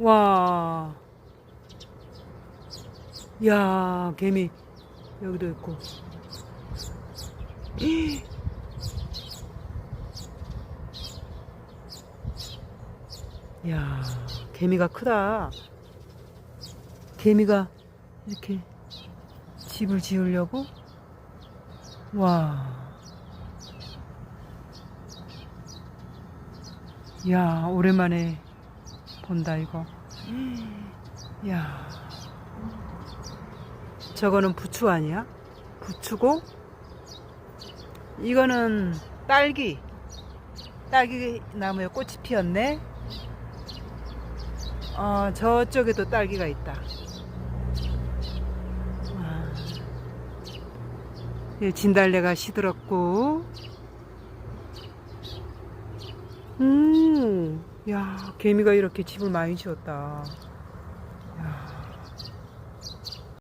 와. 야, 개미 여기도 있고. 야, 개미가 크다. 개미가 이렇게 집을 지으려고? 와. 야, 오랜만에 본다, 이거. 야. 저거는 부추 아니야? 부추고, 이거는 딸기. 딸기 나무에 꽃이 피었네. 어, 저쪽에도 딸기가 있다. 와. 예, 진달래가 시들었고, 음, 야 개미가 이렇게 집을 많이 지었다. 야.